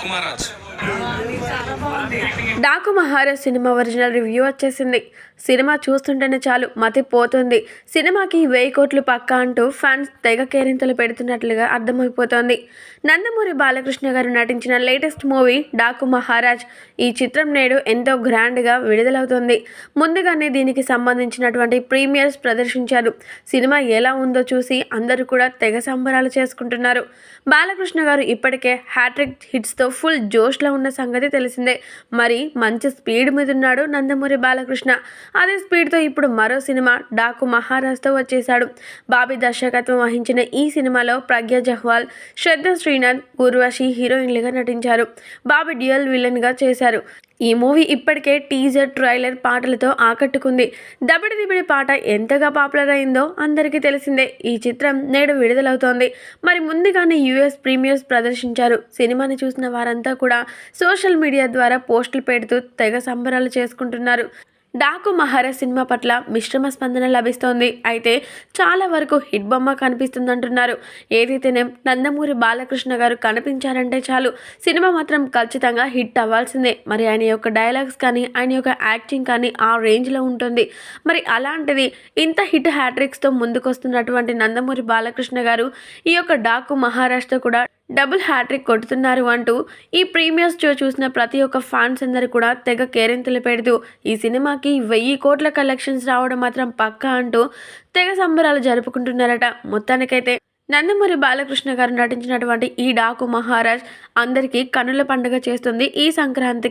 Daku Maharaj Daku Maharaj cinema original review వచ్చేసింది. Cinema చూస్తుంటేనే చాలు మతి పోతుంది సినిమాకి వెయ్యి కోట్లు పక్కా అంటూ ఫ్యాన్స్ తెగ కేరింతలు పెడుతున్నట్లుగా అర్థమైపోతోంది. నందమూరి బాలకృష్ణ గారు నటించిన లేటెస్ట్ మూవీ డాకు మహారాజ్. ఈ చిత్రం నేడు ఎంతో గ్రాండ్గా విడుదలవుతుంది. ముందుగానే దీనికి సంబంధించినటువంటి ప్రీమియర్స్ ప్రదర్శించారు. సినిమా ఎలా ఉందో చూసి అందరూ కూడా తెగ సంబరాలు చేసుకుంటున్నారు. బాలకృష్ణ గారు ఇప్పటికే హ్యాట్రిక్ హిట్స్తో ఫుల్ జోష్లో ఉన్న సంగతి తెలిసిందే. మరి మంచి స్పీడ్ మీద ఉన్నాడు నందమూరి బాలకృష్ణ. అదే స్పీడ్తో ఇప్పుడు మరో సినిమా డాకు మహారాజ్తో వచ్చేశాడు. బాబీ దర్శకత్వం వహించిన ఈ సినిమాలో ప్రజ్ఞ జహ్వాల్ శ్రద్ధ శ్రీనాథ్ ఉర్వశి హీరోయిన్లుగా నటించారు. బాబీ డ్యూయల్ విలన్గా చేశారు. ఈ మూవీ ఇప్పటికే టీజర్ ట్రైలర్ పాటలతో ఆకట్టుకుంది. దబిడి దిబిడి పాట ఎంతగా పాపులర్ అయిందో అందరికీ తెలిసిందే. ఈ చిత్రం నేడు విడుదలవుతోంది. మరి ముందుగానే యూఎస్ ప్రీమియర్స్ ప్రదర్శించారు. సినిమాని చూసిన వారంతా కూడా సోషల్ మీడియా ద్వారా పోస్టులు పెడుతూ తెగ సంబరాలు చేసుకుంటున్నారు. డాకు మహారాజ్ సినిమా పట్ల మిశ్రమ స్పందన లభిస్తోంది. అయితే చాలా వరకు హిట్ బొమ్మ కనిపిస్తుందంటున్నారు. ఏదైతేనే నందమూరి బాలకృష్ణ గారు కనిపించారంటే చాలు. సినిమా మాత్రం ఖచ్చితంగా హిట్ అవ్వాల్సిందే. మరి ఆయన యొక్క డైలాగ్స్ కానీ ఆయన యొక్క యాక్టింగ్ కానీ ఆ రేంజ్లో ఉంటుంది. మరి అలాంటిది ఇంత హిట్ హ్యాట్రిక్స్తో ముందుకొస్తున్నటువంటి నందమూరి బాలకృష్ణ గారు ఈ యొక్క డాకు మహారాజ్తో కూడా డబుల్ హ్యాట్రిక్ కొడుతున్నారు అంటూ ఈ ప్రీమియర్స్ షో చూసిన ప్రతి ఒక్క ఫ్యాన్స్ అందరూ కూడా తెగ కేరింతలు పెడుతూ ఈ సినిమాకి వెయ్యి కోట్ల కలెక్షన్స్ రావడం మాత్రం పక్కా అంటూ తెగ సంబరాలు జరుపుకుంటున్నారట. మొత్తానికైతే నందమూరి బాలకృష్ణ గారు నటించినటువంటి ఈ డాకు మహారాజ్ అందరికీ కనుల పండుగ చేస్తుంది ఈ సంక్రాంతికి.